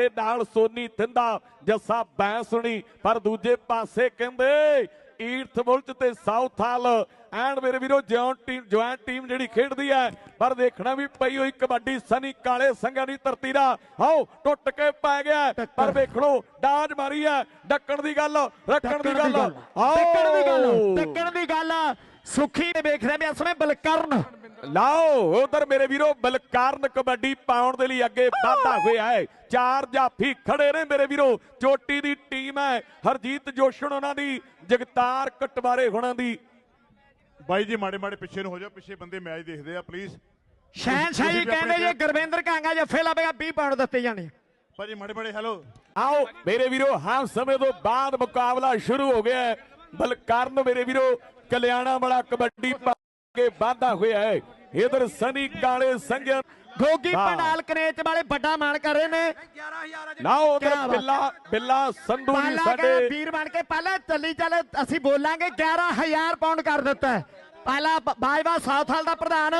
ਤੇ ਨਾਲ ਸੋਨੀ ਥਿੰਦਾ ਜੱਸਾ ਬੈਂਸਣੀ ਪਰ ਦੂਜੇ ਪਾਸੇ ਕਹਿੰਦੇ ਈਰਥ ਬੁਲਟ ਤੇ ਸਾਊਥ ਹਾਲ। ਐਂਡ ਮੇਰੇ ਵੀਰੋ ਜੌਇੰਟ ਟੀਮ ਜੁਆਇੰਟ ਟੀਮ ਜਿਹੜੀ ਖੇਡਦੀ ਹੈ ਪਰ ਦੇਖਣਾ ਵੀ ਪਈ ਹੋਈ ਕਬੱਡੀ ਸਨੀ ਕਾਲੇ ਸੰਘਾਂ ਦੀ ਧਰਤੀ ਦਾ। ਆਓ ਟੁੱਟ ਕੇ ਪੈ ਗਿਆ। ਪਰ ਵੇਖਣੋ ਡਾਜ ਮਾਰੀ ਹੈ ਡੱਕਣ ਦੀ ਗੱਲ ਰੱਖਣ ਦੀ ਗੱਲ। ਆਓ ਟੱਕਣ ਦੀ ਗੱਲ ਟੱਕਣ ਦੀ ਗੱਲ। ਸੁਖੀ ਨੇ ਵੇਖ ਰਿਹਾ ਵੀ ਇਸ ਬਲਕਰਨ। ਲਾਓ ਉਧਰ ਮੇਰੇ ਵੀਰੋ ਬਲਕਾਰਨ ਕਬੱਡੀ ਪਾਉਣ ਦੇ ਲਈ ਅੱਗੇ ਵਾਧਾ ਹੋਇਆ ਹੈ। ਚਾਰ ਜਾਫੀ ਖੜੇ ਨੇ ਮੇਰੇ ਵੀਰੋ ਚੋਟੀ ਦੀ ਟੀਮ ਹੈ। ਹਰਜੀਤ ਜੋਸ਼ਣ ਉਹਨਾਂ ਦੀ ਜਗਤਾਰ ਕਟਵਾਰੇ ਹੁਣਾਂ ਦੀ। ਬਾਈ ਜੀ ਮਾੜੇ ਮਾੜੇ ਪਿੱਛੇ ਨੂੰ ਹੋ ਜਾਓ ਪਿੱਛੇ ਬੰਦੇ ਮੈਚ ਦੇਖਦੇ ਆ ਪਲੀਜ਼ ਸ਼ਹਿਨਸ਼ਾਹੀ ਕਹਿੰਦੇ ਜੇ ਗੁਰਵਿੰਦਰ ਕਾਂਗਾ ਜੱਫੇ ਲਾਵੇਗਾ 20 ਪਾਉਂਡ ਦਿੱਤੇ ਜਾਣੇ ਭਾਜੀ ਮਾੜੇ ਮਾੜੇ ਹੈਲੋ ਆਓ ਮੇਰੇ ਵੀਰੋ ਹਾਂ ਸਮੇਂ ਤੋਂ ਬਾਅਦ ਮੁਕਾਬਲਾ ਸ਼ੁਰੂ ਹੋ ਗਿਆ ਹੈ। ਬਲਕਾਰਨ ਮੇਰੇ ਵੀਰੋ ਕਲਿਆਣਾ ਵਾਲਾ ਕਬੱਡੀ ਕੇ ਵਾਧਾ ਹੋਇਆ ਹੈ ਇਧਰ ਸਨੀ ਕਾਲੇ ਸੰਗਿਆ ਗੋਗੀ। ਪੰਡਾਲ ਕਨੇਚ ਵਾਲੇ ਵੱਡਾ ਮਾਣ ਕਰ ਰਹੇ ਨੇ ਨਾ ਉਧਰ। ਬਿੱਲਾ ਬਿੱਲਾ ਸੰਧੂ ਜੀ ਸਾਡੇ ਵੀਰ ਬਣ ਕੇ ਪਹਿਲਾਂ ਚੱਲੀ ਚੱਲ ਅਸੀਂ ਬੋਲਾਂਗੇ 11000 ਪਾਉਂਡ ਕਰ ਦਿੱਤਾ। ਪਹਿਲਾ ਬ- ਬਾਜਵਾ ਸਾਊਥ ਹਾਲ ਦਾ ਪ੍ਰਧਾਨ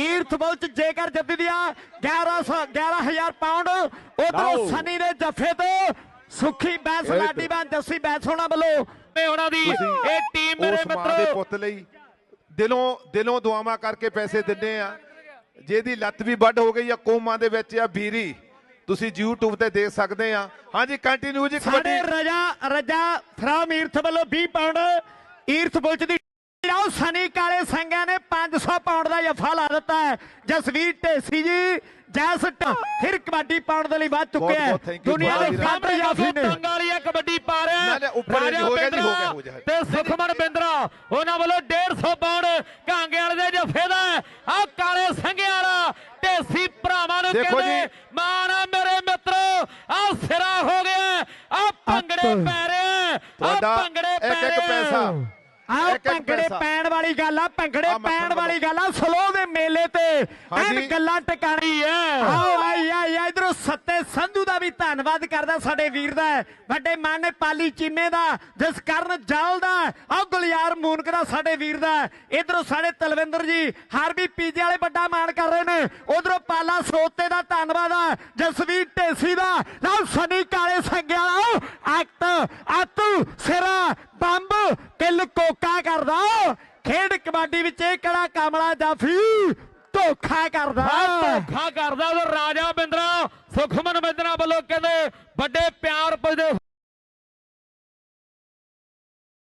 ਈਰਥ ਬੁਲਚ ਜੇਕਰ ਜੱਦੀ ਦੀਆਂ 1100 11000 ਪਾਉਂਡ ਉਧਰੋਂ। ਸਨੀ ਦੇ ਜੱਫੇ ਤੋਂ ਸੁਖੀ ਬੈਂਸ ਇਹ ਲਾਡੀ ਬਾਨ ਜੱਸੀ ਬੈਂਸ ਹੋਣਾ ਵੱਲੋਂ ਤੇ ਉਹਨਾਂ ਦੀ ਇਹ ਟੀਮ ਮੇਰੇ ਉਸ ਮਾਂ ਦੇ ਮਿੱਤਰੋ ਪੁੱਤ ਲਈ ਦਿਲੋਂ ਦਿਲੋਂ ਦੁਆਵਾਂ ਕਰਕੇ ਪੈਸੇ ਦਿੰਦੇ ਆ। ਜਿਹਦੀ ਲੱਤ ਵੀ ਵੱਡ ਹੋ ਗਈ ਆ ਕੋਮਾਂ ਦੇ ਵਿੱਚ ਆ ਬੀਰੀ। ਤੁਸੀਂ YouTube ਤੇ ਦੇਖ ਸਕਦੇ ਆ। ਹਾਂਜੀ ਕੰਟੀਨਿਊ ਜੀ ਸਾਡੇ ਕਬੱਡੀ। ਰਜਾ ਰਜਾ ਫਰਾਮ ਈਰਥ ਵੱਲੋਂ 20 ਪਾਉਂਡ ਈਰਥ ਬੁਲਚ ਦੀ ਆਓ ਸਨੀ ਕਾਲੇ ਸੰਗਿਆਂ ਨੇ 500 ਪਾਉਂਡ ਦਾ ਜਫਾ ਲਾ ਦਿੱਤਾ ਹੈ। ਜਸਵੀਰ ਢੇਸੀ ਜੀ ਜੈਸਟ ਫਿਰ ਕਬੱਡੀ ਪਾਉਣ ਦੇ ਲਈ ਵੱਧ ਚੁੱਕਿਆ ਦੁਨੀਆ ਦੇ ਫੱਟ ਜਾਫੀ ਨੇ। ਵਾਲੀ ਇਹ ਕਬੱਡੀ ਪਾ ਰਿਹਾ। ਨਾ, ਨਾ, ਉੱਪਰ ਹੀ ਹੋ ਗਿਆ ਜੀ, ਹੋ ਗਿਆ, ਹੋ ਗਿਆ। ਤੇ ਸੁਖਮਨ ਉਹਨਾਂ ਵੱਲੋਂ 150 ਪਾਉਂਡ ਕਾਂਗੇ ਵਾਲੇ ਦੇ ਜਫੇ ਦਾ ਆ ਕਾਲੇ ਸੰਘਿਆਂ ਵਾਲਾ ਢੇਸੀ ਭਰਾਵਾਂ ਨੂੰ ਕਹਿੰਦੇ। ਮਾਣ ਆ ਮੇਰੇ ਮਿੱਤਰੋ ਆ ਸਿਰਾ ਹੋ ਗਿਆ ਆ ਭੰਗੜੇ। ਪੈ ਰਹੇ ਆ ਭੰਗੜੇ ਪੈ ਇੱਕ ਇੱਕ ਰਹੇ ਆ। ਪੈਸਾ ਇੱਕ ਇੱਕ ਭੰਗੜੇ। ਪੈਣ ਵਾਲੀ ਗੱਲ ਆ ਭੰਗੜੇ ਪੈਣ ਵਾਲੀ। ਗੱਲ ਆ ਸਲੋ ਦੇ ਮੇਲੇ ਤੇ ਐਨ। ਗੱਲਾਂ ਟਿਕਾਣੀ ਐ ਆਓ ਆਈ ਇਧਰੋਂ ਸੱਤੇ ਸੰਧੂ ਦਾ ਵੀ ਧੰਨਵਾਦ ਕਰਦਾ ਸਾਡੇ ਵੀਰ ਦਾ। ਵੱਡੇ ਮਾਨ ਨੇ ਪਾਲੀ ਚੀਮੇ ਦਾ, ਜਿਸ ਕਰਨ ਜਲ ਦਾ, ਆਹ ਗੁਲਿਆਰ ਮੂਨਕ ਦਾ ਸਾਡੇ ਵੀਰ ਦਾ। ਇਧਰੋਂ ਸਾਡੇ ਤਲਵਿੰਦਰ ਜੀ, ਹਰ ਪੀਜੇ ਵਾਲੇ ਵੱਡਾ ਮਾਣ ਕਰ ਰਹੇ ਨੇ। ਉਧਰੋਂ ਪਾਲਾ ਸੋਤੇ ਦਾ ਧੰਨਵਾਦ ਆ, ਜਸਵੀਰ ਢੇਸੀ ਦਾ। ਲਓ ਸਨੀ ਕਾਲੇ ਸੰਗਿਆ ਐਕਟ ਆਤੂ ਸਿਰਾ, ਬੰਬ ਕਿਲ ਕੋਕਾ ਕਰਦਾ। ਖੇਡ ਕਬੱਡੀ ਵਿੱਚ ਇਹ ਕਿਹੜਾ ਕਮਲਾ ਜਾਫੀ ਧੋਖਾ ਕਰਦਾ। ਧੋਖਾ ਕਰਦਾ ਉਹ ਰਾਜਾ ਬਿੰਦਰਾ ਸੁਖਮਨ ਬਿੰਦਰਾ ਵੱਲੋਂ ਕਹਿੰਦੇ ਵੱਡੇ ਪਿਆਰ ਪੁੱਜਦੇ